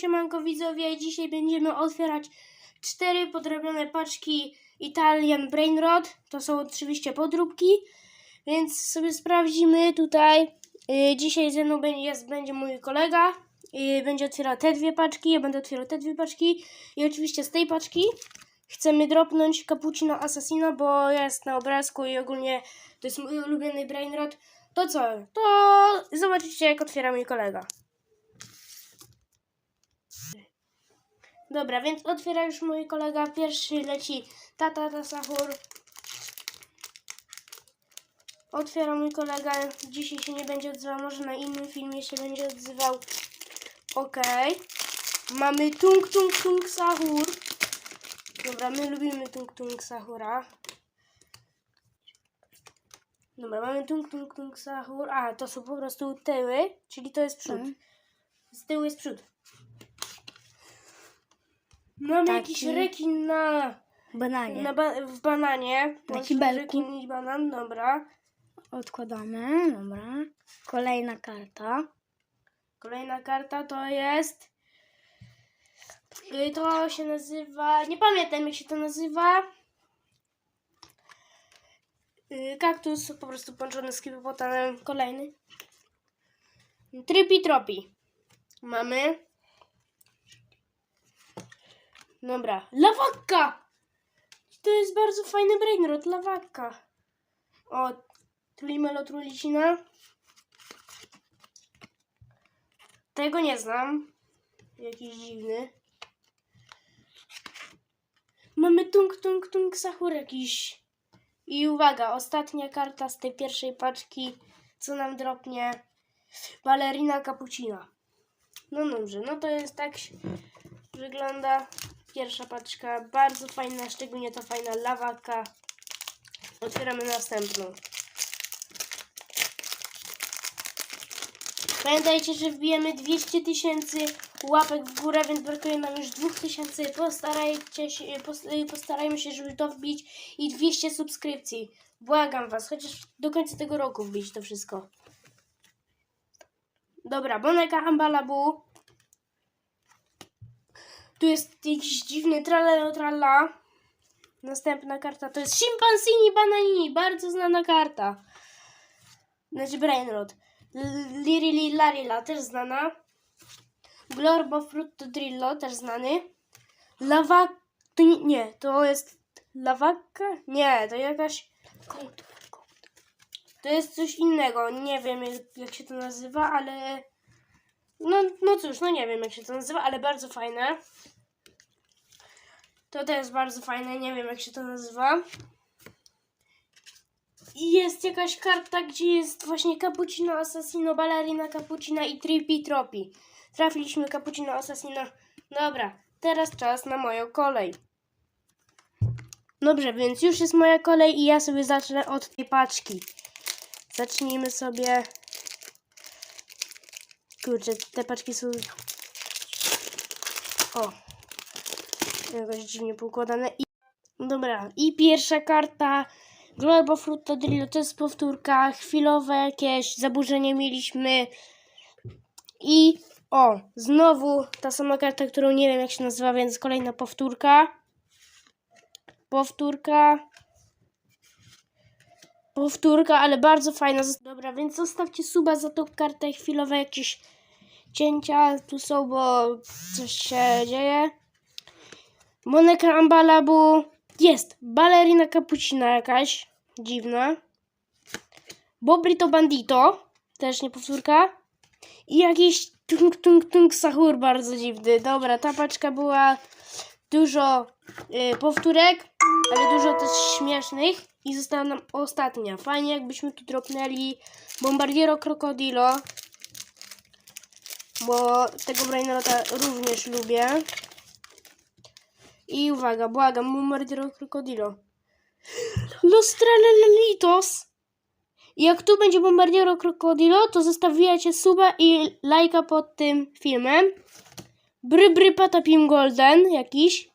siemanko widzowie, dzisiaj będziemy otwierać cztery podrobione paczki Italian Brainrod. To są oczywiście podróbki, więc sobie sprawdzimy tutaj. Yy, dzisiaj ze mną jest, będzie mój kolega, yy, będzie otwierał te dwie paczki, ja będę otwierał te dwie paczki i oczywiście z tej paczki chcemy dropnąć Cappuccino Assassino, bo jest na obrazku i ogólnie to jest mój ulubiony Brainrod. To co? To zobaczycie jak otwiera mój kolega. Dobra, więc otwiera już mój kolega. Pierwszy leci Tata Tasahur. Otwiera mój kolega. Dzisiaj się nie będzie odzywał. Może na innym filmie się będzie odzywał. Okej. Mamy Tung Tung Tung Sahur. Dobra, my lubimy Tung Tung Sahura. Dobra, mamy Tung Tung Tung Sahur. A, to są po prostu tyły, czyli to jest przód. Mhm. Z tyłu jest przód. Mamy Taki. jakiś rekin na, Bananie. na ba w bananie. Na Masz kibelku. Rekin i banan, dobra. Odkładamy, dobra. Kolejna karta. Kolejna karta to jest... To się nazywa... Nie pamiętam jak się to nazywa. Y, Kaktus po prostu połączony z hipopotamem. Kolejny. Trypi tropi. Mamy. Dobra. Lawakka! To jest bardzo fajny brainrot. Lawakka. O, Tulimelo Trulicina. Tego nie znam. Jakiś dziwny. Mamy tung tung tung sahur jakiś. I uwaga, ostatnia karta z tej pierwszej paczki, co nam dropnie. Balerina Cappuccina. No dobrze, no to jest tak wygląda pierwsza paczka. Bardzo fajna, szczególnie ta fajna lawaka. Otwieramy następną. Pamiętajcie, że wbijemy 200 tysięcy łapek w górę, więc brakuje nam już 2000. Postarajcie się, y, postarajmy się, żeby to wbić i 200 subskrypcji. Błagam Was, chociaż do końca tego roku wbić to wszystko. Dobra, Boneka Ambalabu. Tu jest jakiś dziwny tralero tralla. Następna karta to jest Chimpansini Bananini, bardzo znana karta. Znaczy Brainrod. Lirili Larila, też znana. Glorbo Frutto Drillo, też znany. Lawa... To nie, nie, to jest lawaka? Nie, to jakaś... To jest coś innego, nie wiem jak się to nazywa, ale... No, no cóż, no nie wiem jak się to nazywa, ale bardzo fajne. To też jest bardzo fajne, nie wiem jak się to nazywa. I jest jakaś karta, gdzie jest właśnie Cappuccino Assassino, Ballerina Cappuccina i Tripi Tropi. Trafiliśmy Cappuccino Assassino. Dobra, teraz czas na moją kolej. Dobrze, więc już jest moja kolej i ja sobie zacznę od tej paczki. Zacznijmy sobie... Kurczę, te paczki są... O! Jakoś dziwnie poukładane. I... Dobra, i pierwsza karta Glorbo Frutto Drillo to jest powtórka, chwilowe jakieś zaburzenie mieliśmy i o, znowu ta sama karta, którą nie wiem jak się nazywa, więc kolejna powtórka. Powtórka. Powtórka, ale bardzo fajna. Dobra, więc zostawcie suba za tą kartę, chwilowe jakieś cięcia tu są, bo coś się dzieje. Monika Ambalabu. Jest. Balerina Cappuccina jakaś. Dziwna. Bobrito Bandito. Też nie powtórka. I jakiś tung tung tung sahur bardzo dziwny. Dobra, ta paczka była dużo y, powtórek, ale dużo też śmiesznych. I została nam ostatnia. Fajnie jakbyśmy tu dropnęli Bombardiero Crocodilo. Bo tego Brainrota również lubię. I uwaga, błagam, Bombardiero Crocodilo. Los Tralelelitos! I jak tu będzie Bombardiero Crocodilo, to zostawiacie suba i lajka pod tym filmem. Bry bry patapim golden jakiś.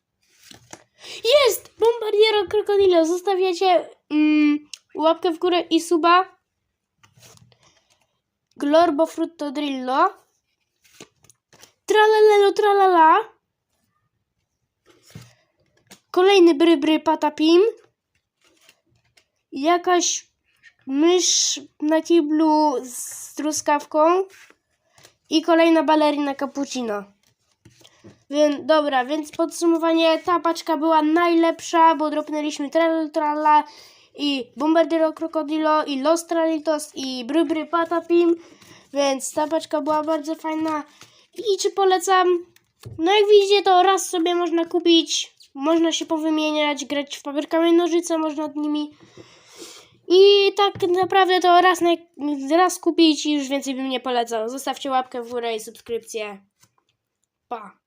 Jest! Bombardiero Crocodilo. Zostawiacie mm, łapkę w górę i suba. Glorbo Frutto Drillo. Tralalelo tralala. Kolejny bry bry patapim. Jakaś mysz na kiblu z truskawką. I kolejna balerina cappuccino. Więc, dobra, więc podsumowanie, ta paczka była najlepsza, bo dropnęliśmy Tralala Trala i Bombardiro Crocodilo i Los Tralitos i Brybry Patapim, więc ta paczka była bardzo fajna i czy polecam? No jak widzicie to raz sobie można kupić, można się powymieniać, grać w papier, kamień, nożyce można nimi i tak naprawdę to raz, na, raz kupić i już więcej bym nie polecał. Zostawcie łapkę w górę i subskrypcję. Pa!